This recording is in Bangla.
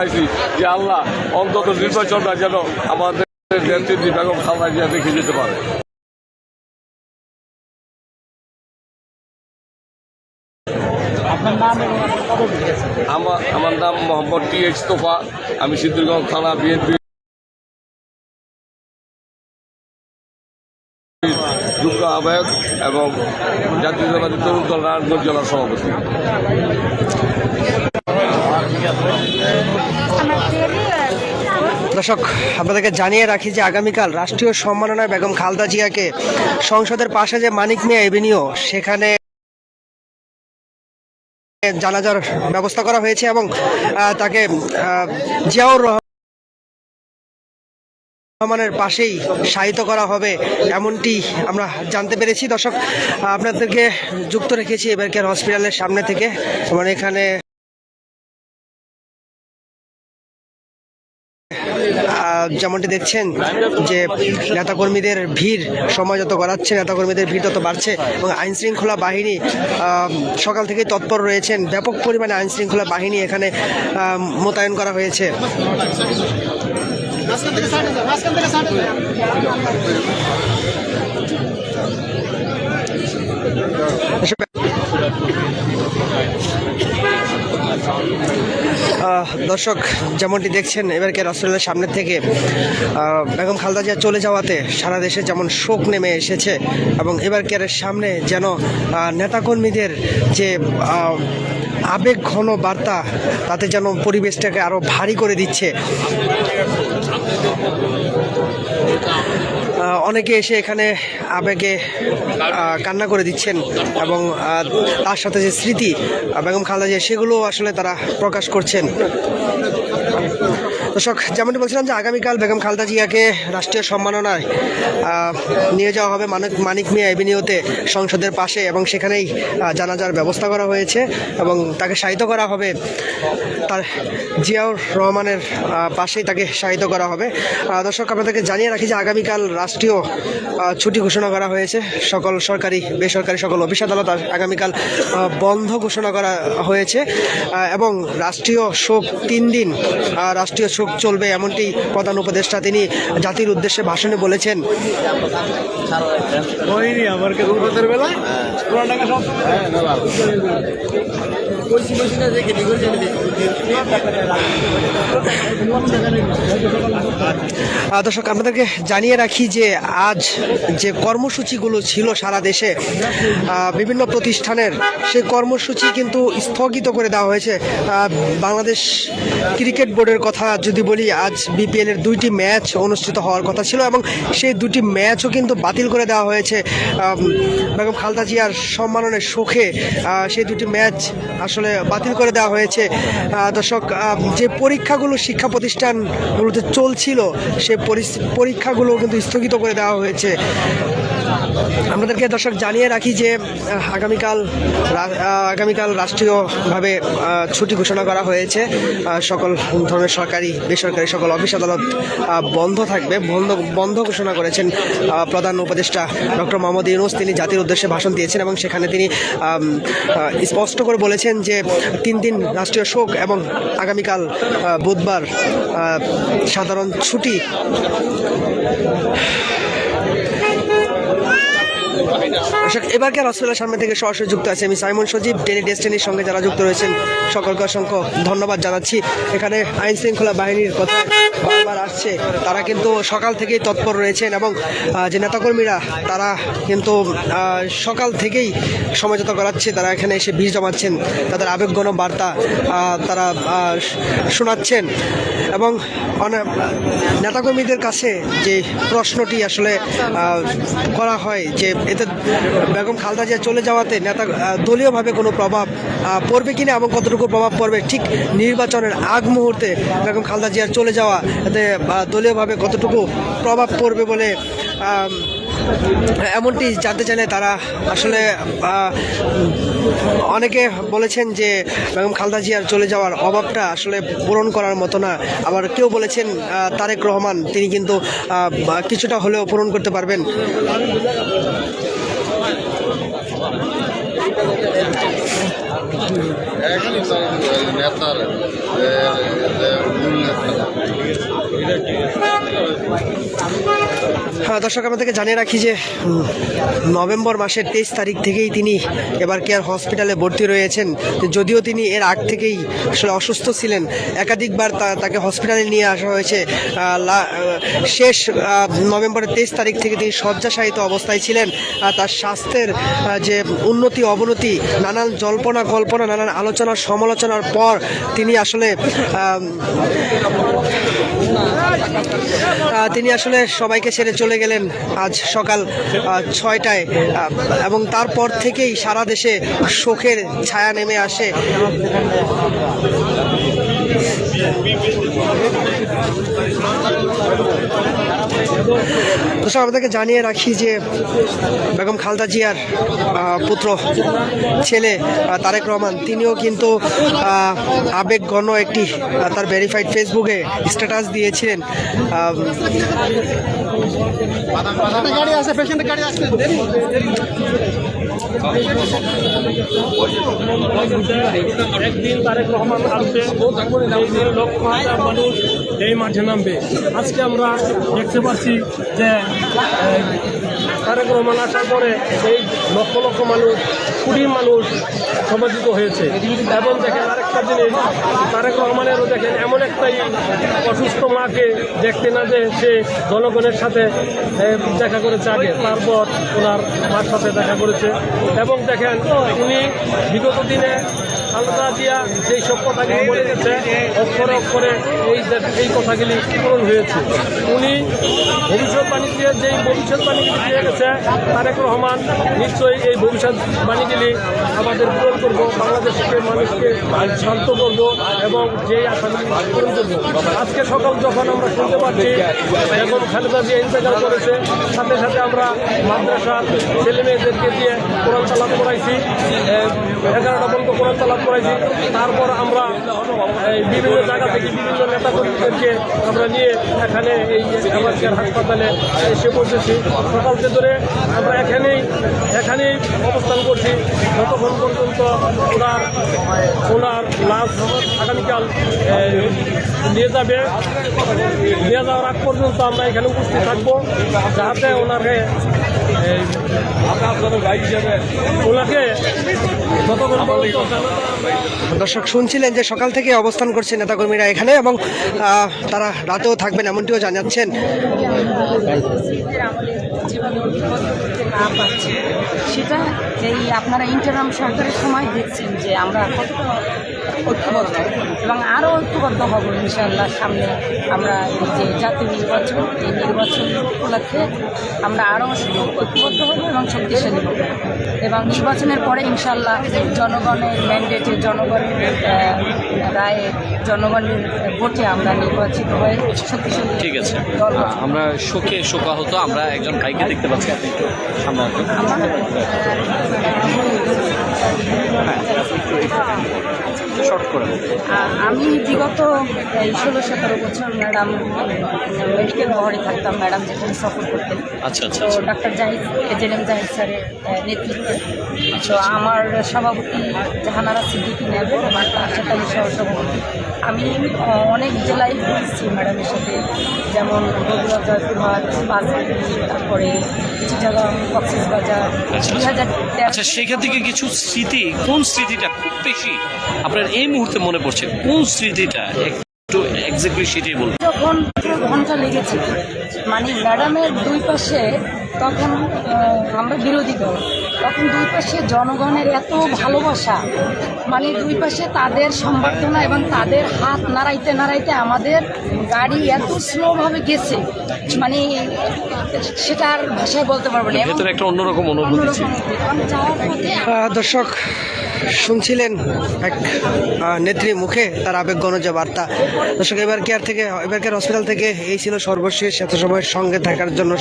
চাইছি যে আল্লাহ অন্তত নির্বাচনটা যেন আমাদের নেত্রী বেগম খালেদা জিয়া দেখে যেতে পারে। আছে আমার আমার নাম মোহাম্মদ টি এইচ তোফা আমি সিদ্ধিরগঞ্জ থানা বিএনপি যুগ্ম আহ্বায়ক এবং জাতীয়তাবাদী তরুণ দল নারায়ণগঞ্জ জেলার সভাপতি। দর্শক, আপনাদেরকে জানিয়ে রাখি যে আগামীকাল রাষ্ট্রীয় সম্মাননায় বেগম খালদা জিয়াকে সংসদের পাশে যে মানিক মিয়া এভিনিউ, সেখানে জানাজার ব্যবস্থা করা হয়েছে এবং তাকে জিয়াউর রহমানের পাশেই শায়িত করা হবে এমনটি আমরা জানতে পেরেছি। দর্শক, আপনাদেরকে যুক্ত রেখেছি এবারকার হসপিটালের সামনে থেকে। মানে এখানে যেমনটি দেখছেন যে নেতাকর্মীদের ভিড়, সময় যত গড়াচ্ছে, নেতাকর্মীদের ভিড় তত বাড়ছে এবং আইনশৃঙ্খলা বাহিনী সকাল থেকেই তৎপর রয়েছেন। ব্যাপক পরিমাণে আইনশৃঙ্খলা বাহিনী এখানে মোতায়েন করা হয়েছে। দর্শক, যেমনটি দেখছেন এবারকে রসুলের সামনে থেকে বেগম খালদা জিয়া চলে যাওয়াতে সারা দেশে যেমন শোক নেমে এসেছে এবং এবারকার সামনে যেন নেতাকর্মীদের যে আবেগ ঘন বার্তা, তাতে যেন পরিবেশটাকে আরও ভারী করে দিচ্ছে। অনেকে এসে এখানে আবেগে কান্না করে দিচ্ছেন এবং তার সাথে যে স্মৃতি বেগম খালেদা সেগুলো আসলে তারা প্রকাশ করছেন। দর্শক, যেমনটি বলছিলাম যে আগামীকাল বেগম খালদা জিয়াকে রাষ্ট্রীয় সম্মাননায় নিয়ে যাওয়া হবে মানিক মানিক মিয়া এভিনিউতে সংসদের পাশে এবং সেখানেই জানাজার ব্যবস্থা করা হয়েছে এবং তাকে শায়িত করা হবে। তার জিয়াউর রহমানের পাশেই তাকে শায়িত করা হবে। দর্শক, আপনাদেরকে জানিয়ে রাখি যে আগামীকাল রাষ্ট্রীয় ছুটি ঘোষণা করা হয়েছে। সকল সরকারি, বেসরকারি সকল অফিস আদালত আগামীকাল বন্ধ ঘোষণা করা হয়েছে। এবং রাষ্ট্রীয় শোক তিন দিন রাষ্ট্রীয় শোক চলবে এমনটি প্রধান উপদেষ্টা তিনি জাতির উদ্দেশ্যে ভাষণে বলেছেন। আমার কইছি কইছি না দর্শক আপনাদেরকে জানিয়ে রাখি যে আজ যে কর্মসূচিগুলো ছিল সারা দেশে বিভিন্ন প্রতিষ্ঠানের সেই কর্মসূচি কিন্তু স্থগিত করে দেওয়া হয়েছে। বাংলাদেশ ক্রিকেট বোর্ডের কথা যদি বলি আজ বিপিএল এর দুইটি ম্যাচ অনুষ্ঠিত হওয়ার কথা ছিল এবং সেই দুটি ম্যাচও কিন্তু বাতিল করে দেওয়া হয়েছে। বেগম খালদা জিয়ার সম্মাননের আহ, সেই দুটি ম্যাচ আসলে বাতিল করে দেওয়া হয়েছে। দর্শক যে পরীক্ষাগুলো শিক্ষা প্রতিষ্ঠানগুলোতে চলছিল সেই পরীক্ষাগুলো কিন্তু স্থগিত করে দেওয়া হয়েছে। আপনাদেরকে দর্শক জানিয়ে রাখি যে আগামীকাল আগামীকাল রাষ্ট্রীয়ভাবে ছুটি ঘোষণা করা হয়েছে। সকল ধরনের সরকারি, বেসরকারি সকল অফিস আদালত বন্ধ থাকবে। বন্ধ বন্ধ ঘোষণা করেছেন প্রধান উপদেষ্টা ডক্টর মোহাম্মদ ইউনুস। তিনি জাতির উদ্দেশ্যে ভাষণ দিয়েছেন এবং সেখানে তিনি স্পষ্ট করে বলেছেন যে তিন দিন রাষ্ট্রীয় শোক এবং আগামীকাল বুধবার সাধারণ ছুটি। এবারকার হসপিটালের সামনে থেকে সরাসরি যুক্ত আছে আমি সাইমন সজীব ডেলি ডেস্টিনির সঙ্গে যারা যুক্ত রয়েছেন, সকলকে অসংখ্য ধন্যবাদ জানাচ্ছি। এখানে আইন শৃঙ্খলা বাহিনীর কথা বারবার আসছে। তারা কিন্তু সকাল থেকেই তৎপর রয়েছেন এবং যে নেতাকর্মীরা, তারা কিন্তু সকাল থেকেই সময়যত করাচ্ছে তারা এখানে এসে ভিড় জমাচ্ছেন। তাদের আবেগঘন বার্তা তারা শোনাচ্ছেন। এবং নেতাকর্মীদের কাছে যে প্রশ্নটি আসলে করা হয় যে এতে বেগম খালদা জিয়া চলে যাওয়াতে নেতা দলীয়ভাবে কোনো প্রভাব পড়বে কিনা এবং কতটুকু প্রভাব পড়বে, ঠিক নির্বাচনের আগ মুহূর্তে বেগম খালদা জিয়ার চলে যাওয়া এতে দলীয়ভাবে কতটুকু প্রভাব পড়বে বলে এমনটি জানতে চাইলে তারা আসলে অনেকে বলেছেন যে বেগম খালদা জিয়ার চলে যাওয়ার অভাবটা আসলে পূরণ করার মতো না। আবার কেউ বলেছেন তারেক রহমান, তিনি কিন্তু কিছুটা হলেও পূরণ করতে পারবেন। নেতার হ্যাঁ দর্শক আমাদেরকে জানিয়ে রাখি যে নভেম্বর মাসের তেইশ তারিখ থেকেই তিনি এবার কেয়ার হসপিটালে ভর্তি রয়েছেন। যদিও তিনি এর আগ থেকেই আসলে অসুস্থ ছিলেন। একাধিকবার তাকে হসপিটালে নিয়ে আসা হয়েছে। শেষ নভেম্বরের তেইশ তারিখ থেকে তিনি শয্যাশায়িত অবস্থায় ছিলেন। তার স্বাস্থ্যের যে উন্নতি, অবনতি, নানান জল্পনা, কল্পনা, নানান আলোচনা, সমালোচনার পর তিনি আসলে তিনি আসলে সবাইকে ছেড়ে চলে গেলেন আজ সকাল ছয়টায় এবং তারপর থেকেই সারা দেশে শোকের ছায়া নেমে আসে। দর্শক আপনাদেরকে জানিয়ে রাখি যে বেগম খালদা জিয়ার পুত্র, ছেলে তারেক রহমান, তিনিও কিন্তু আবেগঘন একটি তার ভেরিফাইড ফেসবুকে স্ট্যাটাস দিয়েছিলেন। আছে একদিন তারেক রহমান আসবে লক্ষ হাজার মানুষ এই মাঠে নামবে। আজকে আমরা দেখতে পাচ্ছি যে তারেক রহমান আসার পরে এই লক্ষ লক্ষ মানুষ কুড়ি মানুষ সমাজিত হয়েছে। এবং দেখেন আরেকটা জিনিস, তারেক রহমানেরও দেখেন এমন একটাই অসুস্থ মাকে দেখতে না যে সে জনগণের সাথে দেখা করেছে আগে, তারপর ওনার মার সাথে দেখা করেছে। এবং দেখেন উনি বিগত দিনে খালেদা জিয়া যেই সব কথাগুলি বলে গেছে অক্ষরে অক্ষরে এই এই কথাগুলি পূরণ হয়েছে। উনি ভবিষ্যৎবাণী দিয়ে যেই ভবিষ্যৎবাণীগুলি দিয়ে গেছে, তারেক রহমান নিশ্চয়ই এই ভবিষ্যৎবাণীগুলি আমাদের পূরণ করব, বাংলাদেশকে, মানুষকে শান্ত করব এবং যেই আশাগুলি পূরণ করব। আজকে সকাল যখন আমরা শুনতে পাচ্ছি এখন খালেদা জিয়া ইন্তেকাল করেছে, সাথে সাথে আমরা মাদ্রাসার ছেলে মেয়েদেরকে দিয়ে কোরআন তালাপ করাইছি। এগারোটা পর্যন্ত কোরআন তালাপ করাইছি। তারপর আমরা বিভিন্ন জায়গা থেকে বিভিন্ন নেতা নেতাকর্মীদেরকে আমরা নিয়ে এখানে এই আমাদের হাসপাতালে এসে পৌঁছেছি। সকাল ধরে আমরা এখানেই এখানেই অবস্থান করছি। যতক্ষণ পর্যন্ত ওনার ওনার লাশ আগামীকাল নিয়ে যাবে, নিয়ে যাওয়ার আগ পর্যন্ত আমরা এখানে উপস্থিত থাকব। যাতে ওনাকে দর্শক, শুনছিলেন যে সকাল থেকে অবস্থান করছে নেতাকর্মীরা এখানে এবং তারা রাতেও থাকবেন এমনটিও জানাচ্ছেন। সেটা এই আপনারা ইন্টারাম সরকারের সময় দেখছেন যে আমরা কতটা ঐক্যবদ্ধ এবং আরও ঐক্যবদ্ধ হব ইনশাআল্লাহ সামনে আমরা এই যে জাতীয় নির্বাচন এই নির্বাচন উপলক্ষে আমরা আরও ঐক্যবদ্ধ হব এবং শক্তিশালী হব। এবং নির্বাচনের পরে ইনশাআল্লাহ জনগণের ম্যান্ডেটে জনগণের রায়ে জনগণের ভোটে আমরা নির্বাচিত হয়ে শক্তিশালী ঠিক আছে। আমরা শোকে শোকাহত আমরা একজন ভাইকে দেখতে পাচ্ছি। আপনি একটু সামনে আমার শর্ট করে? আমি বিগত ষোলো সতেরো বছর ম্যাডাম মেডিকেল মহরে থাকতাম ম্যাডাম যেখানে সফর করতেন। আচ্ছা আচ্ছা তো আচ্ছা। ডাক্তার জাহিদ এজেএম জাহিদ স্যারের নেতৃত্বে। তো আমার সভাপতি জাহানারা সিদ্দিকি নেবে আমার সাথে আমি সহসভাপতি আমি অনেক জেলায় ঘুরেছি ম্যাডামের সাথে। যেমন বগুড়া জয়পুরহাট তারপরে কিছু জায়গা কক্সিস বাজার আচ্ছা, দুই হাজার আচ্ছা সেখান থেকে কিছু স্মৃতি কোন স্মৃতিটা খুব বেশি আপনার এই মুহূর্তে মনে পড়ছে কোন স্মৃতিটা? একটু এক্স্যাক্টলি সেটাই বলুন। যখন ঘণ্টা লেগেছে মানে ম্যাডামের দুই পাশে তখন আমরা বিরোধী দল। তখন দুই পাশে জনগণের এত ভালোবাসা মানে দুই পাশে তাদের সম্বর্ধনা এবং তাদের হাত নাড়াইতে নাড়াইতে আমাদের গাড়ি এত স্লোভাবে গেছে মানে সেটা আর ভাষায় বলতে পারব না। একটা অন্যরকম অনুভূতি দর্শক শুনছিলেন এক নেত্রী মুখে তার আবেগগণ যে বার্তা। দর্শক এবার কেয়ার থেকে এবার কেয়ার হসপিটাল থেকে এই ছিল সর্বশেষ এত সময় সঙ্গে থাকার জন্য